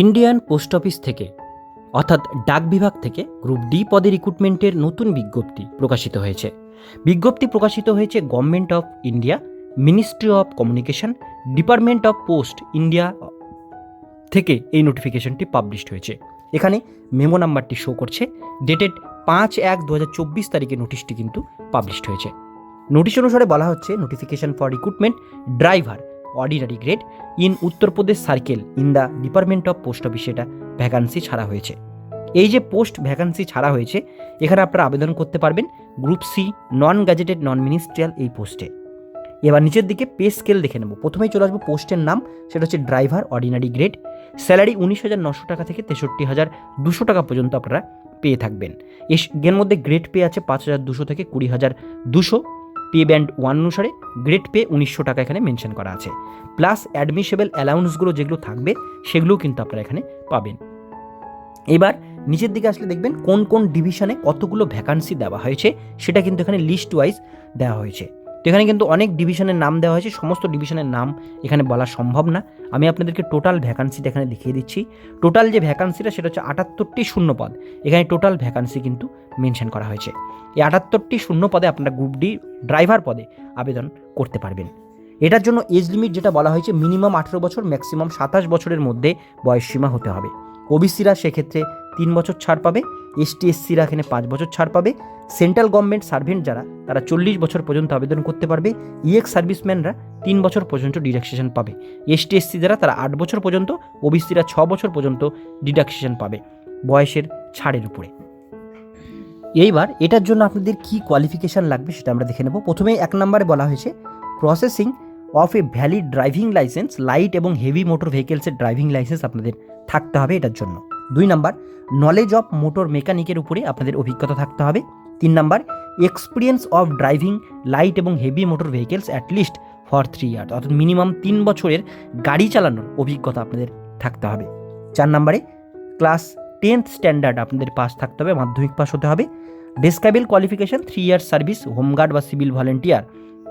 Indian post office থেকে, অর্থাৎ ডাক বিভাগ থেকে গ্রুপ ডি পদে রিক্রুটমেন্টের নতুন বিজ্ঞপ্তি প্রকাশিত হয়েছে। বিজ্ঞপ্তি প্রকাশিত হয়েছে government of India ministry of communication department of post India থেকে এই নোটিফিকেশনটি পাবলিশড হয়েছে। এখানে মেমো নাম্বারটি শো করছে ডেটেড পাঁচ এক দু হাজার চব্বিশ তারিখে নোটিশটি কিন্তু পাবলিশড হয়েছে। নোটিশ অনুসারে বলা হচ্ছে notification for recruitment driver ordinary grade in Uttar Pradesh circle in the department of post অফিসে এটা ভ্যাকান্সি ছাড়া হয়েছে। এই যে পোস্ট ভ্যাকান্সি ছাড়া হয়েছে, এখানে আপনারা আবেদন করতে পারবেন group C non gazetted non ministerial এই পোস্টে এবার নিচের দিকে পে স্কেল দেখে নেব। প্রথমেই চলে আসব পোস্টের নাম, সেটা হচ্ছে ড্রাইভার অর্ডিনারি গ্রেড। স্যালারি উনিশ হাজার নশো টাকা থেকে তেষট্টি হাজার দুশো টাকা পর্যন্ত আপনারা পেয়ে থাকবেন। এর মধ্যে গ্রেড পে আছে পাঁচ হাজার দুশো থেকে কুড়ি হাজার দুশো। পে ব্যান্ড ওয়ান অনুসারে গ্রেড পে উনিশশো টাকা এখানে মেনশন করা আছে। প্লাস অ্যাডমিশেবল অ্যালাউন্সগুলো যেগুলো থাকবে, সেগুলোও কিন্তু আপনারা এখানে পাবেন। এবার নিচের দিকে আসলে দেখবেন কোন কোন ডিভিশনে কতগুলো ভ্যাকান্সি দেওয়া হয়েছে, সেটা কিন্তু এখানে লিস্ট ওয়াইজ দেওয়া হয়েছে। তো এখানে কিন্তু অনেক ডিভিশনের নাম দেওয়া হয়েছে, সমস্ত ডিভিশনের নাম এখানে বলা সম্ভব না। আমি আপনাদেরকে টোটাল ভ্যাকান্সিটা এখানে দেখিয়ে দিচ্ছি। টোটাল যে ভ্যাকান্সিটা সেটা হচ্ছে আটাত্তরটি শূন্য পদ এখানে টোটাল ভ্যাকান্সি কিন্তু মেনশন করা হয়েছে। এই আটাত্তরটি শূন্য পদে আপনারা গ্রুপ ডি ড্রাইভার পদে আবেদন করতে পারবেন। এটার জন্য এজ লিমিট যেটা বলা হয়েছে মিনিমাম আঠেরো বছর ম্যাক্সিমাম সাতাশ বছরের মধ্যে বয়স সীমা হতে হবে। ওবিসিরা সেক্ষেত্রে তিন বছর ছাড় পাবে এসটি এসসিরা এখানে পাঁচ বছর ছাড় পাবে সেন্ট্রাল গভর্নমেন্ট সার্ভেন্ট যারা, তারা চল্লিশ বছর পর্যন্ত আবেদন করতে পারবে ইএক্স সার্ভিসম্যানরা তিন বছর পর্যন্ত ডিডাকশন পাবে। এসটি এসসি যারা, তারা আট বছর পর্যন্ত ওবিসিরা ছ বছর পর্যন্ত ডিডাকশন পাবে বয়সের ছাড়ের উপরে। এইবার এটার জন্য আপনাদের কি কোয়ালিফিকেশান লাগবে সেটা আমরা দেখে নেব। প্রথমেই এক নম্বরে বলা হয়েছে processing of a valid driving licence light এবং হেভি মোটর ভেহিকেলসের ড্রাইভিং লাইসেন্স আপনাদের থাকতে হবে এটার জন্য। দুই নাম্বার নলেজ অফ মোটর মেকানিকের উপরে আপনাদের অভিজ্ঞতা থাকতে হবে। তিন number experience of driving light এবং heavy motor vehicles at least for three year অর্থাৎ মিনিমাম তিন বছরের গাড়ি চালানোর অভিজ্ঞতা আপনাদের থাকতে হবে। চার নাম্বারে ক্লাস টেন্থ স্ট্যান্ডার্ড আপনাদের পাস থাকতে হবে, মাধ্যমিক পাস হতে হবে। Desirable qualification three year service home guard বা সিভিল ভলেন্টিয়ার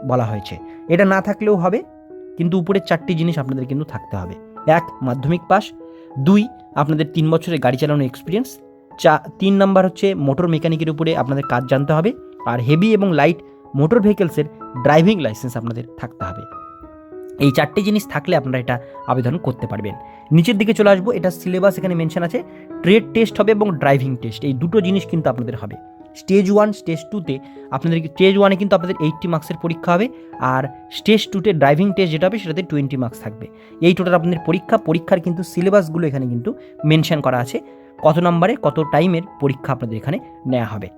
বলা হয়েছে। এটা না থাকলেও হবে, কিন্তু উপরের চারটি জিনিস আপনাদের কিন্তু থাকতে হবে। এক, মাধ্যমিক পাস দুই আপনাদের তিন বছরের গাড়ি চালানোর এক্সপিরিয়েন্স চা, তিন নাম্বার হচ্ছে মোটর মেকানিকের উপরে আপনাদের কাজ জানতে হবে। আর হেভি এবং লাইট মোটর ভেহিকেলসের ড্রাইভিং লাইসেন্স আপনাদের থাকতে হবে। এই চারটি জিনিস থাকলে আপনারা এটা আবেদন করতে পারবেন। নিচের দিকে চলে আসব, এটা সিলেবাস এখানে মেনশন আছে। ট্রেড টেস্ট হবে এবং ড্রাইভিং টেস্ট এই দুটো জিনিস কিন্তু আপনাদের হবে। স্টেজ ওয়ান, স্টেজ টুতে আপনাদের স্টেজ ওয়ানে কিন্তু আপনাদের এইটটি মার্কসের পরীক্ষা হবে আর স্টেজ টুতে ড্রাইভিং টেস্ট যেটা হবে সেটাতে টোয়েন্টি মার্কস থাকবে। এই টোটাল আপনাদের পরীক্ষা, পরীক্ষার কিন্তু সিলেবাসগুলো এখানে কিন্তু মেনশন করা আছে। কত নম্বরে, কত টাইমের পরীক্ষা আপনাদের এখানে নেওয়া হবে।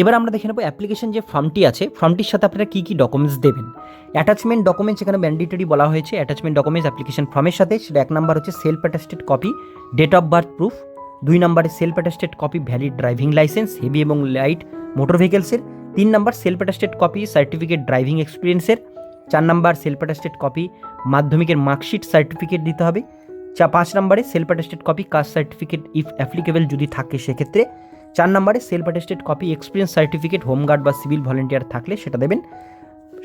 এবার আমরা দেখে নেব অ্যাপ্লিকেশন যে ফর্মটি আছে, ফর্মটির সাথে আপনারা কী কী ডকুমেন্টস দেবেন। অ্যাটাচমেন্ট ডকুমেন্টস এখানে ম্যান্ডেটরি বলা হয়েছে। অ্যাটাচমেন্ট ডকুমেন্টস অ্যাপ্লিকেশন ফর্মের সাথে, সেটা এক নাম্বার হচ্ছে self attested copy, date of birth, proof দুই নম্বরে self attested copy valid driving licence heavy এবং লাইট মোটর ভেহিকেলসের তিন number self attested copy certificate driving এক্সপিরিয়েন্সের চার নম্বর সেলফ অ্যাটাস্টেড কপি মাধ্যমিকের মার্কশিট সার্টিফিকেট দিতে হবে। চা পাঁচ নম্বরে self attested copy caste certificate if applicable যদি থাকে সেক্ষেত্রে। চার নম্বরে self attested copy experience certificate home guard বা সিভিল ভলেন্টিয়ার থাকলে সেটা দেবেন।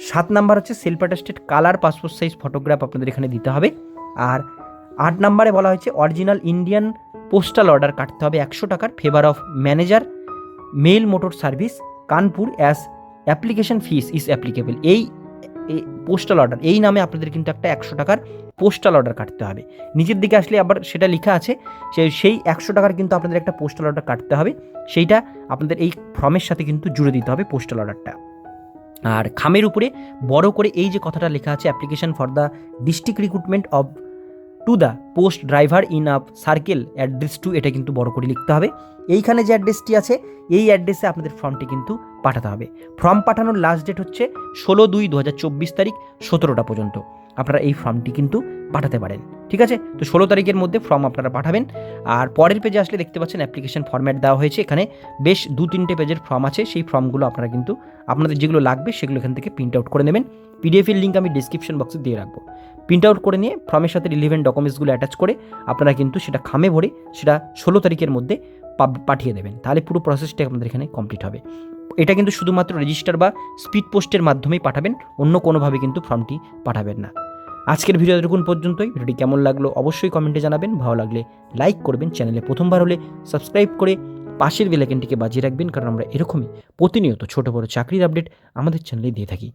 সাত নাম্বার হচ্ছে self attested colour passport size photograph আপনাদের এখানে দিতে হবে। আর আট নম্বরে বলা হয়েছে অরিজিনাল ইন্ডিয়ান পোস্টাল অর্ডার কাটতে হবে একশো টাকার favour of manager mail motor service Kanpur as application fees is applicable এই পোস্টাল অর্ডার এই নামে আপনাদের কিন্তু একটা একশো টাকার পোস্টাল অর্ডার কাটতে হবে। নিচের দিকে আসলে আবার সেটা লেখা আছে, সে, সেই একশো টাকার কিন্তু আপনাদের একটা পোস্টাল অর্ডার কাটতে হবে, সেইটা আপনাদের এই ফর্মের সাথে কিন্তু জুড়ে দিতে হবে পোস্টাল অর্ডারটা আর খামের উপরে বড় করে এই যে কথাটা লেখা আছে application for the district recruitment of to the post driver in up circle address to এটা কিন্তু বড় করে লিখতে হবে। এইখানে যে অ্যাড্রেসটি আছে, এই অ্যাড্রেসে আপনাদের ফর্মটি কিন্তু পাঠাতে হবে। ফর্ম পাঠানোর লাস্ট ডেট হচ্ছে ষোলো দুই দু তারিখ, সতেরোটা পর্যন্ত। আপনারা এই ফর্মটি কিন্তু পাঠাতে পারেন, ঠিক আছে? তো ষোলো তারিখের মধ্যে ফর্ম আপনারা পাঠাবেন। আর পরের পেজে আসলে দেখতে পাচ্ছেন অ্যাপ্লিকেশন ফর্ম্যাট দেওয়া হয়েছে। এখানে বেশ দু তিনটে পেজের ফর্ম আছে। সেই ফর্মগুলো আপনারা কিন্তু আপনাদের যেগুলো লাগবে সেগুলো এখান থেকে প্রিন্ট আউট করে নেবেন। পিডিএফের লিঙ্ক আমি ডিসক্রিপশন বক্সে দিয়ে রাখব। প্রিন্ট আউট করে নিয়ে ফর্মের সাথে রিলিভেন্ট ডকুমেন্টসগুলো অ্যাটাচ করে আপনারা কিন্তু সেটা খামে ভরে সেটা ষোলো তারিখের মধ্যে পাঠিয়ে দেবেন। তাহলে পুরো প্রসেসটা আপনাদের এখানে কমপ্লিট হবে। এটা কিন্তু শুধুমাত্র রেজিস্টার বা স্পিড পোস্টের মাধ্যমেই পাঠাবেন, অন্য কোনোভাবে কিন্তু ফর্মটি পাঠাবেন না। আজকের ভিডিও এতক্ষণ পর্যন্তই। ভিডিওটি কেমন লাগল অবশ্যই কমেন্টে জানাবেন। ভালো লাগলে লাইক করবেন। চ্যানেলে প্রথমবার হলে সাবস্ক্রাইব করে পাশের বেলাইকেনটিকে বাজিয়ে রাখবেন, কারণ আমরা এরকমই প্রতিনিয়ত ছোটো বড়ো চাকরির আপডেট আমাদের চ্যানেলে দিয়ে থাকি।